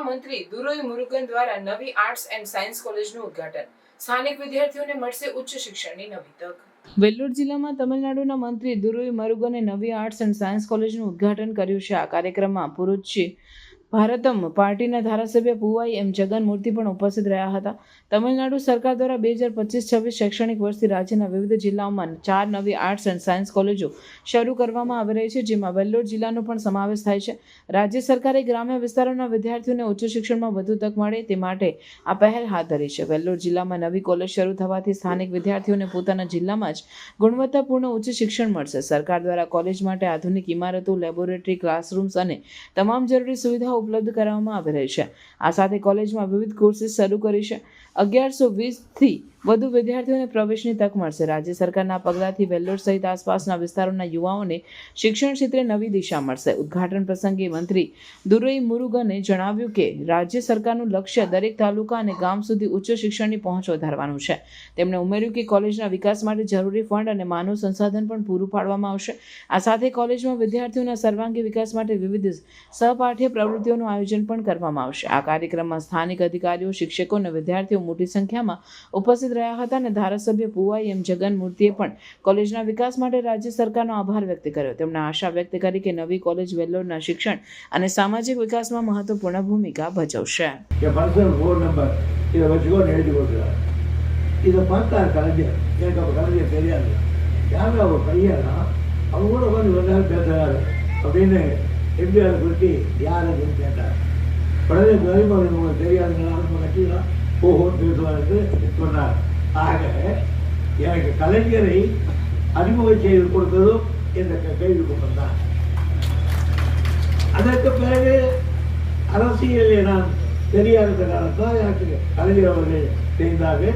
જિલ્લામાં મંત્રી દુરોઈ મુરુગન દ્વારા નવી આર્ટ્સ એન્ડ સાયન્સ કોલેજનું ઉદ્ઘાટન. સ્થાનિક વિદ્યાર્થીઓને મળશે ઉચ્ચ શિક્ષણની નવી તક. વેલ્લોર જિલ્લામાં તમિલનાડુના મંત્રી દુરુઈ મરુગને નવી આર્ટ્સ એન્ડ સાયન્સ કોલેજનું ઉદ્ઘાટન કર્યું છે. આ કાર્યક્રમમાં પુરુચી ભારતમ પાર્ટીના ધારાસભ્ય પુવાઈ એમ જગનમૂર્તિ પણ ઉપસ્થિત રહ્યા હતા. તમિલનાડુ સરકાર દ્વારા બે હજાર પચીસ છવ્વીસ શૈક્ષણિક વર્ષથી રાજ્યના વિવિધ જિલ્લાઓમાં ચાર નવી આર્ટ્સ એન્ડ સાયન્સ કોલેજો શરૂ કરવામાં આવી રહી છે, જેમાં વેલ્લોર જિલ્લાનો પણ સમાવેશ થાય છે. રાજ્ય સરકારે ગ્રામ્ય વિસ્તારોના વિદ્યાર્થીઓને ઉચ્ચ શિક્ષણમાં વધુ તક મળે તે માટે આ પહેલ હાથ ધરી છે. વેલ્લોર જિલ્લામાં નવી કોલેજ શરૂ થવાથી સ્થાનિક વિદ્યાર્થીઓને પોતાના જિલ્લામાં જ ગુણવત્તાપૂર્ણ ઉચ્ચ શિક્ષણ મળશે. સરકાર દ્વારા કોલેજ માટે આધુનિક ઇમારતો, લેબોરેટરી, ક્લાસરૂમ્સ અને તમામ જરૂરી સુવિધાઓ ઉપલબ્ધ કરાવવામાં આવી રહી છે. આ સાથે કોલેજમાં વિવિધ કોર્સીસ શરૂ કરી છે. અગિયારસો વીસથી વધુ વિદ્યાર્થીઓને પ્રવેશની તક મળશે. રાજ્ય સરકારના પગલાથી વેલ્લોર સહિત આસપાસના વિસ્તારોના યુવાઓને શિક્ષણ ક્ષેત્રે નવી દિશા મળશે. ઉદ્ઘાટન પ્રસંગે મંત્રી દુરઈ મુરુગને જણાવ્યું કે, રાજ્ય સરકારનું લક્ષ્ય દરેક તાલુકા અને ગામ સુધી ઉચ્ચ શિક્ષણની પહોંચ વધારવાનું છે. તેમણે ઉમેર્યું કે, કોલેજના વિકાસ માટે જરૂરી ફંડ અને માનવ સંસાધન પણ પૂરું પાડવામાં આવશે. આ સાથે કોલેજમાં વિદ્યાર્થીઓના સર્વાંગી વિકાસ માટે વિવિધ સહપાઠ્ય પ્રવૃત્તિઓનું આયોજન પણ કરવામાં આવશે. આ કાર્યક્રમમાં સ્થાનિક અધિકારીઓ, શિક્ષકો અને વિદ્યાર્થીઓ મોટી સંખ્યામાં ઉપસ્થિત રહ્યા હતા અને ધારાસભ્ય પુવાઈ એમ જગન મૂર્તિએ પણ કોલેજના વિકાસ માટે રાજ્ય સરકારનો આભાર વ્યક્ત કર્યો તેમણે આશા વ્યક્ત કરી કે નવી કોલેજ વેલ્લોરના શિક્ષણ અને સામાજિક વિકાસમાં મહત્વપૂર્ણ ભૂમિકા ભજવશે என் பர்சனல் ஃபோன் நம்பர் இதை வச்சுக்கோன்னு எழுதி கொடுக்குறாரு இதை பார்த்தார் கலைஞர் எனக்கு அப்போ கலைஞர் தெரியாது யாரும் அவர் பையனா அவங்க கூட உட்காந்து ஒரு நாள் பேசுறாரு அப்படின்னு எம்ஜிஆர் குறித்து யார் அப்படின்னு கேட்டார் உடனே துரைமுருகன் உங்களுக்கு தெரியாதுங்களா நம்ம கட்சியெல்லாம் சொன்னார். ஆக எனக்கு கலைஞரை அறிமுகம் செய்து கொடுத்ததும் இந்த கேள்வி கூட்டம் தான். அதற்கு பிறகு அரசியலில் நான் தெரியாத காலத்தான் எனக்கு கலைஞர் அவர்கள் தெரிந்தார்கள்.